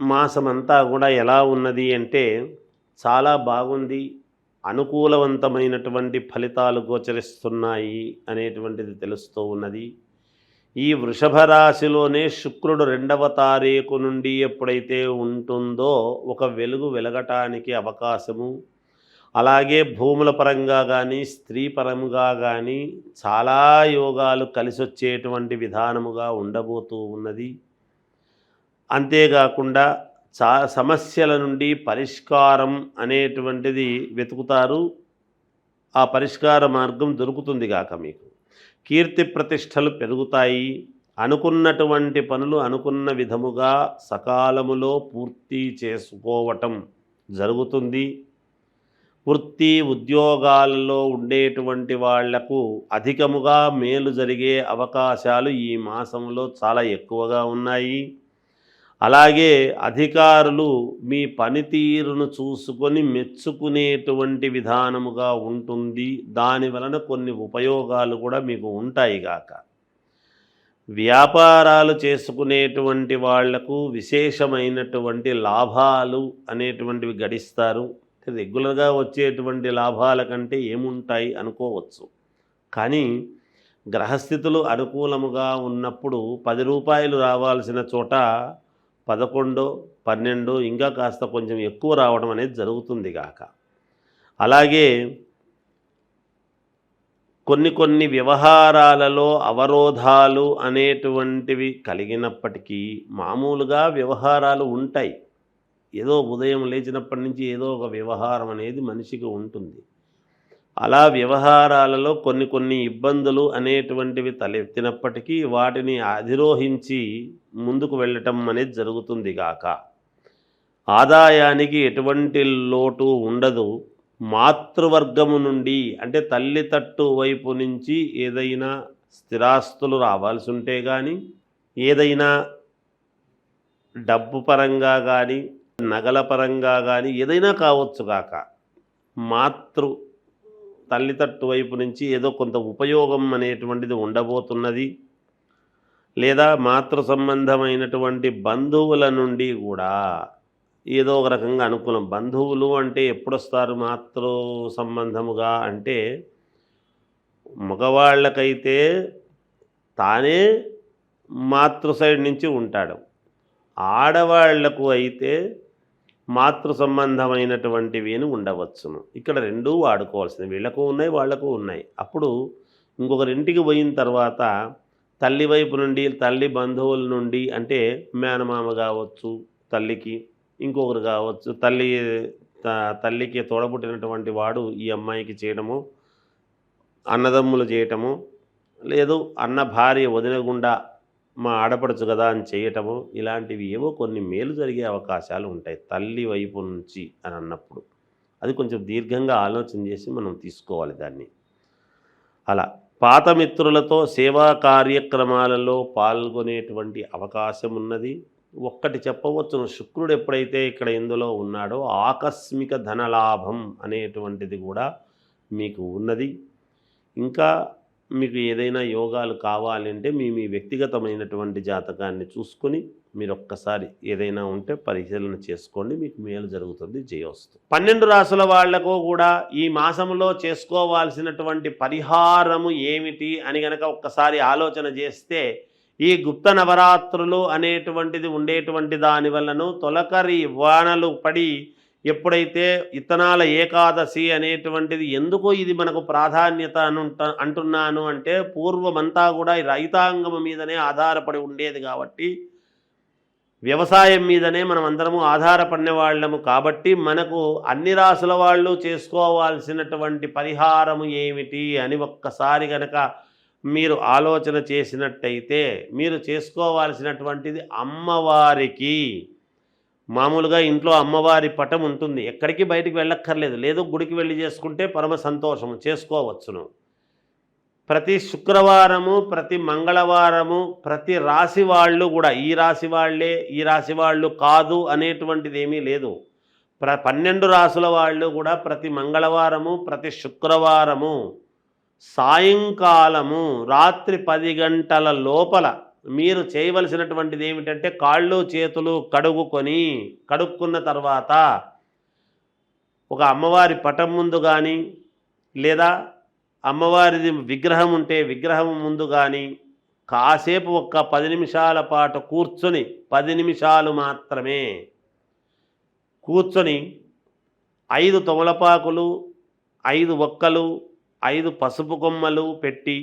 మాసమంతా కూడా ఎలా ఉన్నది అంటే చాలా బాగుంది అనుకూలవంతమైనటువంటి ఫలితాలు గోచరిస్తున్నాయి అనేటువంటిది తెలుస్తూ ఉన్నది. ఈ వృషభ రాశిలోనే శుక్రుడు రెండవ తారీఖు నుండి ఎప్పుడైతే ఉంటుందో ఒక వెలుగు వెలగటానికి అవకాశము. అలాగే భూముల పరంగా కానీ స్త్రీ పరంగా కానీ చాలా యోగాలు కలిసొచ్చేటువంటి విధానముగా ఉండబోతూ ఉన్నది. అంతేకాకుండా చా సమస్యల నుండి పరిష్కారం అనేటువంటిది వెతుకుతారు. ఆ పరిష్కార మార్గం దొరుకుతుంది కాక మీకు. కీర్తి ప్రతిష్టలు పెరుగుతాయి. అనుకున్నటువంటి పనులు అనుకున్న విధముగా సకాలములో పూర్తి చేసుకోవటం జరుగుతుంది. వృత్తి ఉద్యోగాలలో ఉండేటువంటి వాళ్ళకు అధికముగా మేలు జరిగే అవకాశాలు ఈ మాసంలో చాలా ఎక్కువగా ఉన్నాయి. అలాగే అధికారులు మీ పనితీరును చూసుకొని మెచ్చుకునేటువంటి విధానముగా ఉంటుంది. దాని వలన కొన్ని ఉపయోగాలు కూడా మీకు ఉంటాయి గాక. వ్యాపారాలు చేసుకునేటువంటి వాళ్ళకు విశేషమైనటువంటి లాభాలు అనేటువంటివి గడిస్తారు. రెగ్యులర్గా వచ్చేటువంటి లాభాల కంటే ఏముంటాయి అనుకోవచ్చు. కానీ గ్రహస్థితులు అనుకూలముగా ఉన్నప్పుడు పది రూపాయలు రావాల్సిన చోట పదకొండు పన్నెండు ఇంకా కాస్త కొంచెం ఎక్కువ రావడం అనేది జరుగుతుంది గాక. అలాగే కొన్ని కొన్ని వ్యవహారాలలో అవరోధాలు అనేటువంటివి కలిగినప్పటికీ మామూలుగా వ్యవహారాలు ఉంటాయి. ఏదో ఉదయం లేచినప్పటి నుంచి ఏదో ఒక వ్యవహారం అనేది మనిషికి ఉంటుంది. అలా వ్యవహారాలలో కొన్ని కొన్ని ఇబ్బందులు అనేటువంటివి తలెత్తినప్పటికీ వాటిని అధిరోహించి ముందుకు వెళ్ళటం అనేది జరుగుతుంది గాక. ఆదాయానికి ఎటువంటి లోటు ఉండదు. మాతృవర్గము నుండి అంటే తల్లి తట్టు వైపు నుంచి ఏదైనా స్థిరాస్తులు రావాల్సి ఉంటే కానీ ఏదైనా డబ్బు పరంగా కానీ నగల పరంగా కానీ ఏదైనా కావచ్చు కాక మాతృ తల్లితట్టు వైపు నుంచి ఏదో కొంత ఉపయోగం అనేటువంటిది ఉండబోతున్నది. లేదా మాతృ సంబంధమైనటువంటి బంధువుల నుండి కూడా ఏదో ఒక రకంగా అనుకూలం. బంధువులు అంటే ఎప్పుడొస్తారు మాతృ సంబంధముగా అంటే మగవాళ్ళకైతే తానే మాతృ సైడ్ నుంచి ఉంటాడు. ఆడవాళ్ళకు అయితే మాతృ సంబంధమైనటువంటివి అని ఉండవచ్చును. ఇక్కడ రెండూ వాడుకోవాల్సింది. వీళ్ళకు ఉన్నాయి వాళ్ళకు ఉన్నాయి. అప్పుడు ఇంకొకరింటికి పోయిన తర్వాత తల్లి వైపు నుండి తల్లి బంధువుల నుండి అంటే మేనమామ కావచ్చు తల్లికి ఇంకొకరు కావచ్చు తల్లి త- తల్లికి తోడబుట్టినటువంటి వాడు ఈ అమ్మాయికి చేయడము అన్నదమ్ములు చేయటము లేదు అన్న భార్య వదిన గుండా మా ఆడపడచ్చు కదా అని చేయటము ఇలాంటివి ఏవో కొన్ని మేలు జరిగే అవకాశాలు ఉంటాయి తల్లి వైపు నుంచి అని అన్నప్పుడు. అది కొంచెం దీర్ఘంగా ఆలోచన చేసి మనం తీసుకోవాలి దాన్ని. అలా పాత మిత్రులతో సేవా కార్యక్రమాలలో పాల్గొనేటువంటి అవకాశం ఉన్నది. ఒక్కటి చెప్పవచ్చును శుక్రుడు ఎప్పుడైతే ఇక్కడ ఇందులో ఉన్నాడో ఆకస్మిక ధనలాభం అనేటువంటిది కూడా మీకు ఉన్నది. ఇంకా మీకు ఏదైనా యోగాలు కావాలంటే మీ మీ వ్యక్తిగతమైనటువంటి జాతకాన్ని చూసుకొని మీరు ఒక్కసారి ఏదైనా ఉంటే పరిశీలన చేసుకోండి. మీకు మేలు జరుగుతుంది. జయోస్తు పన్నెండు రాసుల వాళ్ళకు కూడా ఈ మాసంలో చేసుకోవాల్సినటువంటి పరిహారము ఏమిటి అని గనక ఒక్కసారి ఆలోచన చేస్తే ఈ గుప్త నవరాత్రులు అనేటువంటిది ఉండేటువంటి దాని వలన తొలకరి వానలు పడి ఎప్పుడైతే ఇతనాల ఏకాదశి అనేటువంటిది ఎందుకు ఇది మనకు ప్రాధాన్యత అనుంట అంటున్నాను అంటే పూర్వమంతా కూడా రైతాంగం మీదనే ఆధారపడి ఉండేది కాబట్టి వ్యవసాయం మీదనే మనం అందరము ఆధారపడిన వాళ్ళము కాబట్టి మనకు అన్ని రాసుల వాళ్ళు చేసుకోవాల్సినటువంటి పరిహారము ఏమిటి అని ఒక్కసారి గనక మీరు ఆలోచన చేసినట్టయితే మీరు చేసుకోవాల్సినటువంటిది అమ్మవారికి. మామూలుగా ఇంట్లో అమ్మవారి పటం ఉంటుంది. ఎక్కడికి బయటికి వెళ్ళక్కర్లేదు. లేదు గుడికి వెళ్ళి చేసుకుంటే పరమ సంతోషము. చేసుకోవచ్చును. ప్రతి శుక్రవారము ప్రతి మంగళవారము ప్రతి రాశి వాళ్ళు కూడా ఈ రాశి వాళ్ళే ఈ రాశి వాళ్ళు కాదు అనేటువంటిది ఏమీ లేదు. ప్ర పన్నెండు రాసుల వాళ్ళు కూడా ప్రతి మంగళవారము ప్రతి శుక్రవారము సాయంకాలము రాత్రి పది గంటల లోపల మీరు చేయవలసినటువంటిది ఏమిటంటే కాళ్ళు చేతులు కడుగుకొని కడుక్కున్న తర్వాత ఒక అమ్మవారి పటం ముందు కానీ లేదా అమ్మవారిది విగ్రహం ఉంటే విగ్రహం ముందు కానీ కాసేపు ఒక్క పది నిమిషాల పాటు కూర్చొని పది నిమిషాలు మాత్రమే కూర్చొని ఐదు తొమలపాకులు ఐదు ఒక్కలు ఐదు పసుపు కొమ్మలు పెట్టి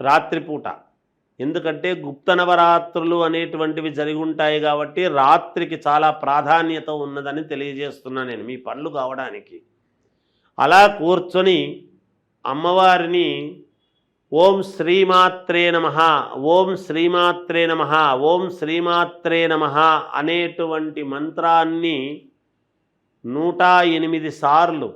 రాత్రిపూట ఎందుకంటే గుప్త నవరాత్రులు అనేటువంటివి జరిగి ఉంటాయి కాబట్టి రాత్రికి చాలా ప్రాధాన్యత ఉన్నదని తెలియజేస్తున్నా నేను మీ పనులు కావడానికి. అలా కూర్చొని అమ్మవారిని ఓం శ్రీమాత్రే నమ ఓం శ్రీమాత్రే నమ ఓం శ్రీమాత్రే నమ అనేటువంటి మంత్రాన్ని నూట ఎనిమిది సార్లు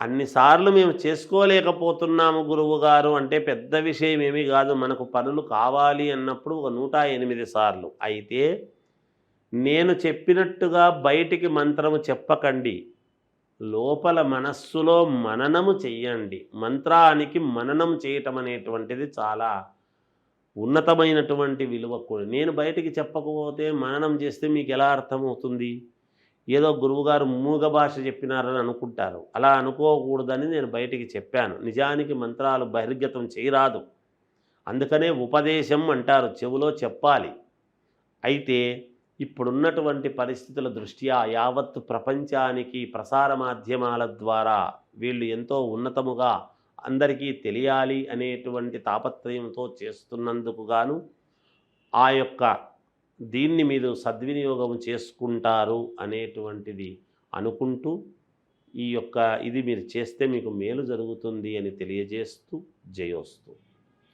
అన్నిసార్లు మేము చేసుకోలేకపోతున్నాము గురువు గారు అంటే పెద్ద విషయం ఏమీ కాదు. మనకు పనులు కావాలి అన్నప్పుడు ఒక నూట ఎనిమిది సార్లు. అయితే నేను చెప్పినట్టుగా బయటికి మంత్రము చెప్పకండి. లోపల మనస్సులో మననము చెయ్యండి. మంత్రానికి మననం చేయటం అనేటువంటిది చాలా ఉన్నతమైనటువంటి విలువ కూడా. నేను బయటికి చెప్పకపోతే మననం చేస్తే మీకు ఎలా అర్థమవుతుంది? ఏదో గురువుగారు మూగ భాష చెప్పినారని అనుకుంటారు. అలా అనుకోకూడదని నేను బయటికి చెప్పాను. నిజానికి మంత్రాలు బహిర్గతం చేయరాదు. అందుకనే ఉపదేశం అంటారు. చెవులో చెప్పాలి. అయితే ఇప్పుడున్నటువంటి పరిస్థితుల దృష్ట్యా యావత్ ప్రపంచానికి ప్రసార మాధ్యమాల ద్వారా వీళ్ళు ఎంతో ఉన్నతముగా అందరికీ తెలియాలి అనేటువంటి తాపత్రయంతో చేస్తున్నందుకు గాను ఆ యొక్క దీన్ని మీరు సద్వినియోగం చేసుకుంటారు అనేటువంటిది అనుకుంటూ ఈ యొక్క ఇది మీరు చేస్తే మీకు మేలు జరుగుతుంది అని తెలియజేస్తూ జయోస్తూ.